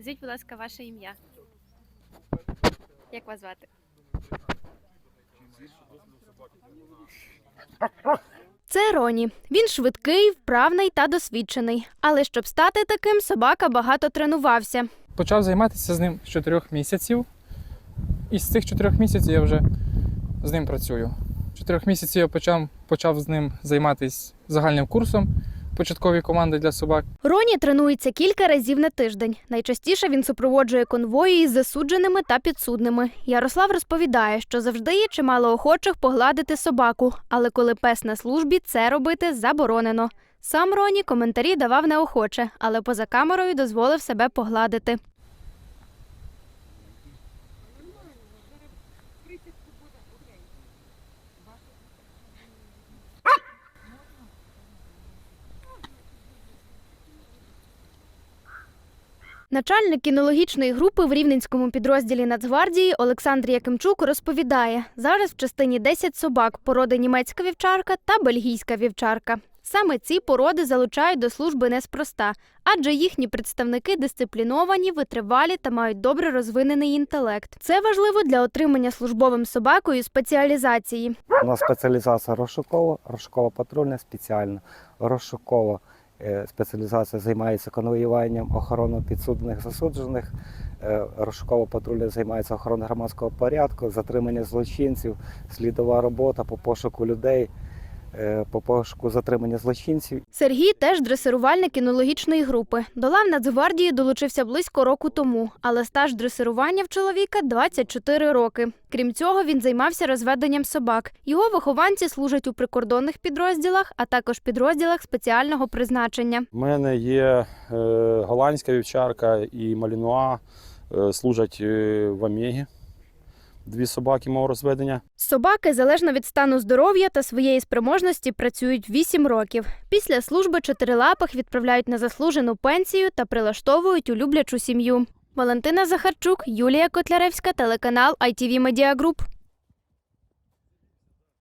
Назвіть, будь ласка, ваше ім'я. Як вас звати? Це Роні. Він швидкий, вправний та досвідчений. Але щоб стати таким, собака багато тренувався. Почав займатися з ним з чотирьох місяців. І з цих чотирьох місяців я вже з ним працюю. З чотирьох місяців я почав, почав з ним займатися загальним курсом початкові команди для собак. Роні тренується кілька разів на тиждень. Найчастіше він супроводжує конвої із засудженими та підсудними. Ярослав розповідає, що завжди є чимало охочих погладити собаку, але коли пес на службі, це робити заборонено. Сам Роні коментарі давав неохоче, але поза камерою дозволив себе погладити. Начальник кінологічної групи в рівненському підрозділі Нацгвардії Олександр Якимчук розповідає: зараз в частині 10 собак породи німецька вівчарка та бельгійська вівчарка. Саме ці породи залучають до служби неспроста, адже їхні представники дисципліновані, витривалі та мають добре розвинений інтелект. Це важливо для отримання службовим собакою спеціалізації. У нас спеціалізація розшукова, розшукова патрульна спеціальна. Розшукова спеціалізація займається конвоюванням, охорони підсудних засуджених. Е, Розшукова патруля займається охороною громадського порядку, затримання злочинців, слідова робота по пошуку людей, е, по пошуку затримання злочинців Сергій теж дресирувальник кінологічної групи. До лав Нацгвардії долучився близько року тому, але стаж дресирування в чоловіка 24 роки. Крім цього, він займався розведенням собак. Його вихованці служать у прикордонних підрозділах, а також підрозділах спеціального призначення. У мене є е, голландська вівчарка і малінуа, е, служать е, в Омегі. Дві собаки мого розведення. Собаки, залежно від стану здоров'я та своєї спроможності, працюють 8 років. Після служби чотирилапих відправляють на заслужену пенсію та прилаштовують у люблячу сім'ю. Валентина Захарчук, Юлія Котляревська, телеканал ITV Media Group.